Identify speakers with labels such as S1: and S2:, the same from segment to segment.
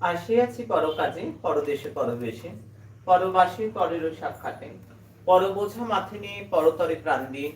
S1: আসিয়াছি পর পরকাজে, পরদেশে, পরবেশে। পরবাসী, পরের সাক্ষাতে। পরবোঝা মাথে নিয়ে, পরতরে প্রাণ দিয়ে,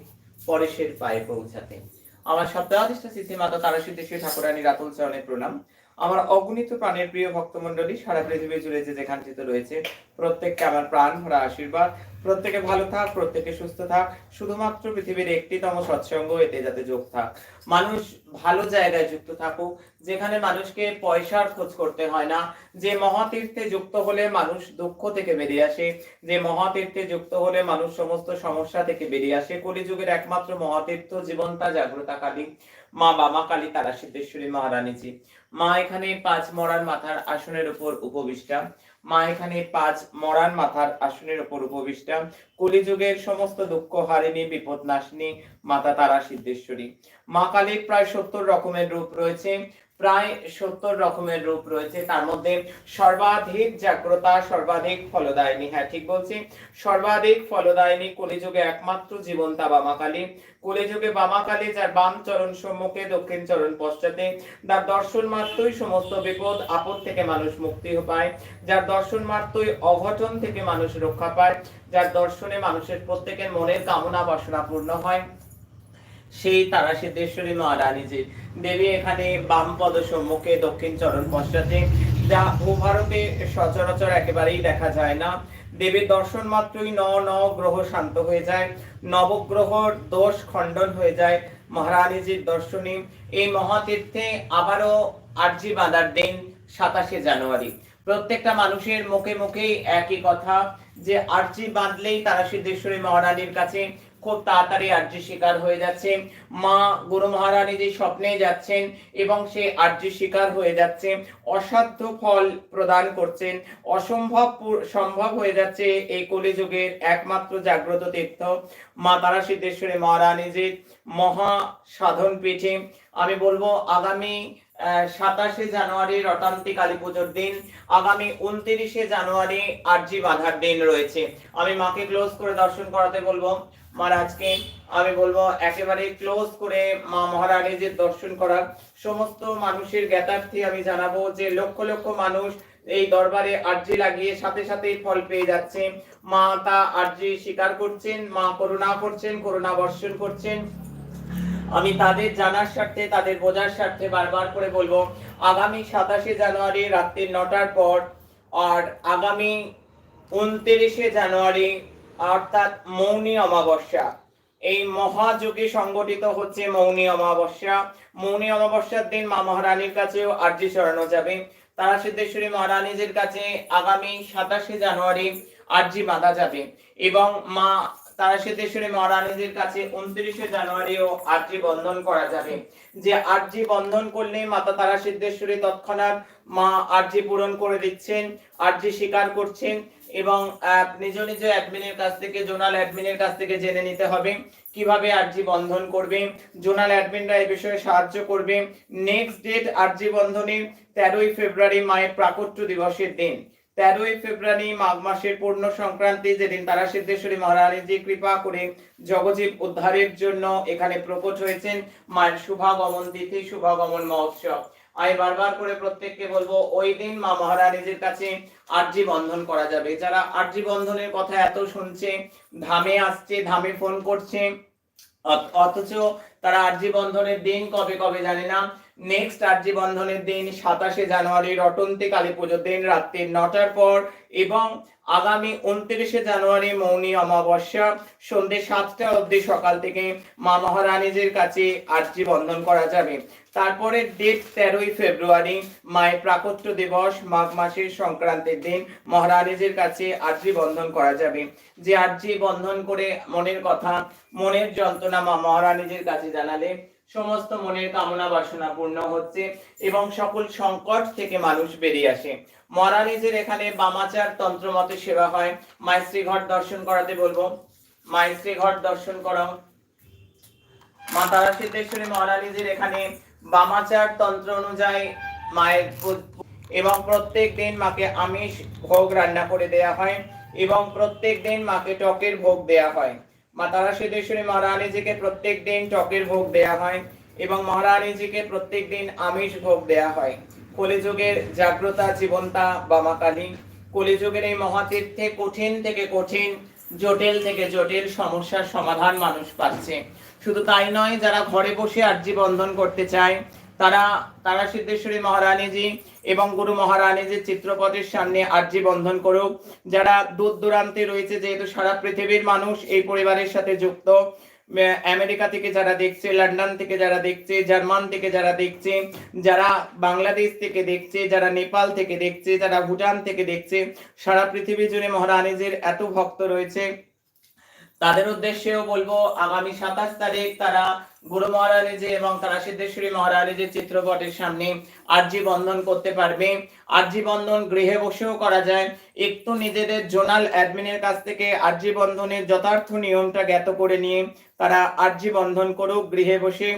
S1: পরেশের পায়ে পৌঁছাতে। আমার সপ্তাহাধিষ্ঠা সিদ্ধি মাতা তারা সিদ্ধেশ্বরী ঠাকুরানী রাতুল চরণের প্রণাম। আমার অগণিত প্রাণের প্রিয় ভক্তমন্ডলী সারা পৃথিবী জুড়ে যে যেখানটিতে রয়েছে, প্রত্যেককে আমার প্রাণ ভরা আশীর্বাদ। প্রত্যেকে ভালো থাক, প্রত্যেকে সুস্থ থাক। শুধুমাত্র পৃথিবীর একটিতম সৎসঙ্গ, এতে যাতে যোগ থাক। মানুষ ভালো জায়গায় যুক্ত থাকুক, যেখানে মানুষকে পয়সার খোঁজ করতে হয় না। যে মহাতীর্থে যুক্ত হলে মানুষ দুঃখ থেকে বেরিয়ে আসে। যে মহাতীর্থে যুক্ত হলে মানুষ সমস্ত সমস্যা থেকে বেরিয়ে আসে। কলিযুগের একমাত্র মহাতীর্থ জীবনটা জাগ্রতা কালী মা বামা কালী তারা সিদ্ধেশ্বরী মহারানীজি। মা এখানে পাঁচ মরার মাথার আসনের উপর উপবিষ্টা। মা এখানে পাঁচ মরার মাথার আসনের উপর উপবিষ্টা। কলিযুগের সমস্ত দুঃখ হারিনী, বিপদ নাশিনী, মাতা তারা সিদ্ধেশ্বরী। মা কালীর প্রায় সত্তর রকমের রূপ রয়েছে। প্রায় সত্তর রকমের রূপ রয়েছে। তার মধ্যে সর্বাধিক জাগ্রতা, সর্বাধিক ফলদায়িনী। হ্যাঁ ঠিক বলছি। সর্বাধিক ফলদায়িনী কলিযুগে একমাত্র জীবন্তা বামা কালী কলিযুগে বামা কালী যার বাম চরণ সম্মুখে, দক্ষিণ চরণ পশ্চাতে। যার দর্শন মাত্রই সমস্ত বিপদ, আপদ থেকে মানুষ মুক্তি পায়। যার দর্শন মাত্রই অঘটন থেকে মানুষ রক্ষা পায়। যার দর্শনে মানুষের প্রত্যেকের মনের কামনা বাসনা পূর্ণ হয়। সেই তারা সিদ্ধেশ্বরী মহারানীজি দেবী এখানে বাম পদ সম্মুখে দক্ষিণ চরণ পশ্চাতে, যা ভূভারতে সচরাচর একেবারেই দেখা যায় না। দেবীর দর্শন মাত্রই ন ন গ্রহ শান্ত হয়ে যায়, নবগ্রহ দোষ খণ্ডন হয়ে যায় মহারানীজির দর্শনী। এই মহাতীর্থে আবারও আরজি বাঁধার দিন সাতাশে জানুয়ারি। প্রত্যেকটা মানুষের মুখে মুখেই একই কথা, যে আরজি বাঁধলেই তারা সিদ্ধেশ্বরী মহারানীর কাছে খুব তাড়াতাড়ি আর্য শিকার হয়ে যাচ্ছে। মা গুরু মহারানী যে স্বপ্নে যাচ্ছেন এবং সে আর্য শিকার হয়ে যাচ্ছে, অসাধ্য ফল প্রদান করছেন। অসম্ভব সম্ভব হয়ে যাচ্ছে এই কলিযুগের একমাত্র জাগ্রত তীর্থ। মা তারা সিদ্ধেশ্বরী মহারানীজির মহা সাধন পীঠে আমি বলব, আগামী সাতাশে জানুয়ারি রটান্তি কালী পুজোর দিন, আগামী উনত্রিশে জানুয়ারি আরজি বাঁধার দিন রয়েছে। আমি মাকে ক্লোজ করে দর্শন করাতে বলব মহারাজকে আমি বলব, একেবারে ক্লোজ করে মা মহারানীজির দর্শন করার সমস্ত মানুষের জ্ঞাতার্থে আমি জানাব যে লক্ষ লক্ষ মানুষ এই দরবারে আরজি লাগিয়ে সাথে সাথেই ফল পেয়ে যাচ্ছে। মা তা আরজি স্বীকার করছেন, মা করুণা করছেন, করুণা বর্ষণ করছেন। আমি তাদের জানার স্বার্থে, তাদের বোঝার স্বার্থে বারবার করে বলব, আগামী সাতাশে জানুয়ারি রাত্রি নটার পর আর আগামী উনত্রিশে জানুয়ারি অর্থাৎ মৌনী অমাবস্যা। এই মহাযুগে সংগঠিত হচ্ছে মৌনী অমাবস্যা। মৌনী অমাবস্যার দিন মা মহারানীর কাছেও আর্জি সরানো যাবে। তারা সিদ্ধেশ্বরী মহারানীজির কাছে আগামী সাতাশে জানুয়ারি আর্জি বাঁধা যাবে এবং মা, তারা সিদ্ধেশ্বরী মহারানীজির কাছে উনত্রিশে জানুয়ারিও আর্জি বন্ধন করা যাবে। যে আর্জি বন্ধন করলে মাতা তারা সিদ্ধেশ্বরী তৎক্ষণাৎ মা আর্জি পূরণ করে দিচ্ছেন, আর্জি স্বীকার করছেন। এবং নিজ নিজ অ্যাডমিনের কাছ থেকে, জোনাল অ্যাডমিনের কাছ থেকে জেনে নিতে হবে কীভাবে আরজি বন্ধন করবে। জোনাল অ্যাডমিনরা এই বিষয়ে সাহায্য করবে। নেক্সট ডেট আর্জি বন্ধনের তেরোই ফেব্রুয়ারি মায়ের প্রাকট্য দিবসের দিন। তেরোই ফেব্রুয়ারি মাঘ মাসের পূর্ণ সংক্রান্তি, যেদিন তারা সিদ্ধেশ্বরী মহারানীজি কৃপা করে জগজীব উদ্ধারের জন্য এখানে প্রকট হয়েছেন মায়ের শুভাগমন তিথি, শুভাগমন মহোৎসব। আমি বারবার করে প্রত্যেককে বলব, ওই দিন মা মহারানীজির কাছে আর্জি বন্ধন করা যাবে। যারা আর্জি বন্ধনের কথা এত শুনছে, ধামে আসছে, ধামে ফোন করছে, অথ- অথচ তারা আর্জি বন্ধনের দিন কবে কবে জানে না। নেক্সট আর্জি বন্ধনের দিন সাতাশে জানুয়ারি রটন্তি কালী পুজোর দিন রাত্রি নটার পর এবং আগামী উনত্রিশে জানুয়ারি মৌনি অমাবস্যা সন্ধ্যে সাতটা অবধি সকাল থেকে মা মহারানীজির কাছে আর্জি বন্ধন করা যাবে। তারপরে ডেট তেরোই ফেব্রুয়ারি মায়ের প্রাকট্য দিবস, মাঘ মাসের সংক্রান্তির দিন মহারানীজির কাছে আর্জি বন্ধন করা যাবে। যে আর্জি বন্ধন করে মনের কথা, মনের যন্ত্রণা মা মহারানীজির কাছে জানালে সমস্ত মনের কামনা বাসনা পূর্ণ হচ্ছে এবং সকল সংকট থেকে মানুষ বেরিয়ে আসে। মহারানীজির এখানে বামাচার তন্ত্র মতে সেবা হয়। মায়ের ঘর দর্শন করাতে বলব। মায়ের ঘর দর্শন করো মা তারা সিদ্ধেশ্বরী মহারানীজির এখানে বামাচার তন্ত্র অনুযায়ী মায়ের এবং প্রত্যেক দিন মাকে আমিষ ভোগ রান্না করে দেয়া হয় এবং প্রত্যেক দিন মাকে টকের ভোগ দেয়া হয়। মা তারা সিদ্ধেশ্বরী মহারানীজিকে প্রত্যেক দিন টকের ভোগ দেয়া হয় এবং মহারানীজিকে প্রত্যেক দিন আমিষ ভোগ দেয়া হয়। কলিযুগের জাগ্রতা জীবনতা বামাকালী। কলিযুগের এই মহাতীর্থে কঠিন থেকে কঠিন, জটিল থেকে জটিল সমস্যার সমাধান মানুষ পাচ্ছে। শুধু তাই নয়, যারা ঘরে বসে আর্জি বন্ধন করতে চায় তারা তারা সিদ্ধেশ্বরী মহারানীজি এবং গুরু মহারানীজির চিত্রপটের সামনে আর্জি বন্ধন করুক। যারা দূর দূরান্তে রয়েছে, যেহেতু সারা পৃথিবীর মানুষ এই পরিবারের সাথে যুক্ত আমেরিকা থেকে যারা দেখছে, লন্ডন থেকে যারা দেখছে, জার্মান থেকে যারা দেখছে, যারা বাংলাদেশ থেকে দেখছে, যারা নেপাল থেকে দেখছে, যারা ভুটান থেকে দেখছে, সারা পৃথিবী জুড়ে মহারানীজির এত ভক্ত রয়েছে। তাদের উদ্দেশ্যেও বলব, আগামী সাতাশ তারিখ তারা গুরু মহারানীজি এবং তারা সিদ্ধেশ্বরী মহারানীজির চিত্রপটের সামনে আর্জি বন্ধন করতে পারবে। আর্জি বন্ধন গৃহে বসেও করা যায়। একটু নিজেদের জোনাল অ্যাডমিনের কাছ থেকে আর্জি বন্ধনের যথার্থ নিয়মটা জ্ঞাত করে নিয়ে তারা আর্জি বন্ধন করুক গৃহে বসে।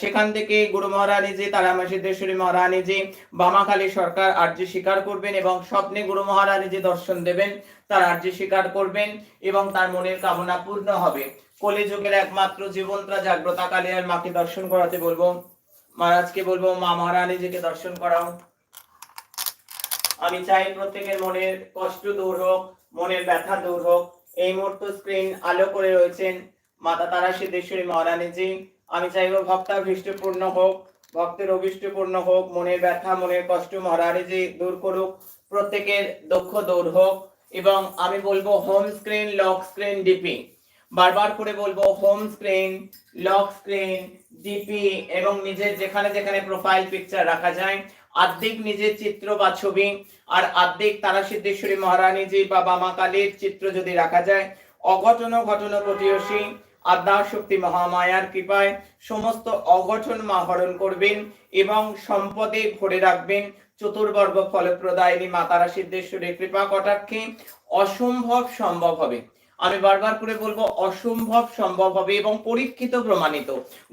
S1: সেখান থেকে গুরু মহারানীজি তারা সিদ্ধেশ্বরী মহারানীজি বামাখালী সরকার আর্জি স্বীকার করবেন এবং স্বপ্নে গুরু মহারানীজি দর্শন দেবেন, তার আর্জি স্বীকার করবেন এবং তার মনের কামনা পূর্ণ হবে। কলিযুগের একমাত্র জীবনটা জাগ্রতা কালিয়ার মাকে দর্শন করাতে বলব। মহারাজকে বলব, মা মহারানীজিকে দর্শন করাও। আমি চাই প্রত্যেকের মনের কষ্ট দূর হোক, মনের ব্যথা দূর হোক। এই মুহূর্ত স্ক্রিন আলো করে রয়েছেন মাতা তারা সিদ্ধেশ্বরী মহারানীজি। আমি চাইব চাইব ভক্তাভীষ্টপূর্ণ হোক, ভক্তের অভীষ্টপূর্ণ হোক, মনের ব্যথা, মনের কষ্ট মহারানীজি দূর করুক, প্রত্যেকের দুঃখ দূর হোক এবং আমি বলব home screen lock screen DP বারবার করে বলব home screen lock screen DP এবং নিজের যেখানে যেখানে প্রোফাইল পিকচার রাখা যায়। আর্ধেক নিজের চিত্র বা ছবি, আর আর্ধেক তারা সিদ্ধেশ্বরী মহারানীজি বা বামা কালীর চিত্র যদি রাখা যায়, অঘটন ঘটন প্রতিয়সী আদ্যা শক্তি মহামায়ার কৃপায় সমস্ত অঘটন মা হরণ করবেন এবং সম্পদে ভরে রাখবেন চতুর্বর্গ ফলপ্রদায়িনী মাতারা সিদ্ধেশ্বরী কৃপা কটাক্ষে। অসম্ভব সম্ভব হবে। আমি বারবার করে বলব, অসম্ভব সম্ভব হবে এবং পরীক্ষিত প্রমাণিত।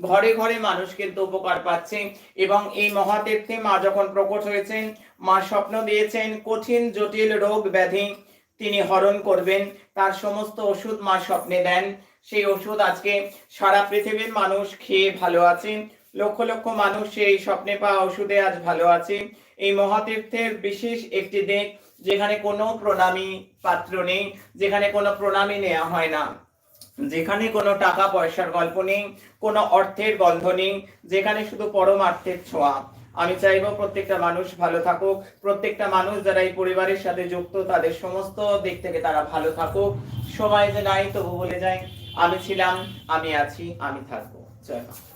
S1: ঘরে ঘরে মানুষ কিন্তু উপকার পাচ্ছে এবং এই মহাতীর্থে মা যখন প্রকট হয়েছেন, মা স্বপ্ন দিয়েছেন, কঠিন, জটিল রোগ ব্যাধি তিনি হরণ করবেন। তার সমস্ত ওষুধ মা স্বপ্নে দেন। সেই ওষুধ আজকে সারা পৃথিবীর মানুষ খেয়ে ভালো আছেন লক্ষ লক্ষ মানুষ সেই স্বপ্নে পাওয়া ওষুধে আজ ভালো আছে। এই মহাতীর্থের বিশেষ একটি দিক যেখানে কোনো প্রণামী পাত্র নেই, যেখানে কোনো প্রণামী নেওয়া হয় না। যেখানে কোনো টাকা পয়সার গল্প নেই, কোনো অর্থের গন্ধ নেই, যেখানে শুধু পরমার্থের ছোঁয়া। আমি চাইব প্রত্যেকটা মানুষ ভালো থাকুক, প্রত্যেকটা মানুষ যারা এই পরিবারের সাথে যুক্ত, তাদের সমস্ত দিক থেকে তারা ভালো থাকুক। সময় যে নাই তবু বলে যায়, আমি ছিলাম, আমি আছি, আমি থাকব। জয় মা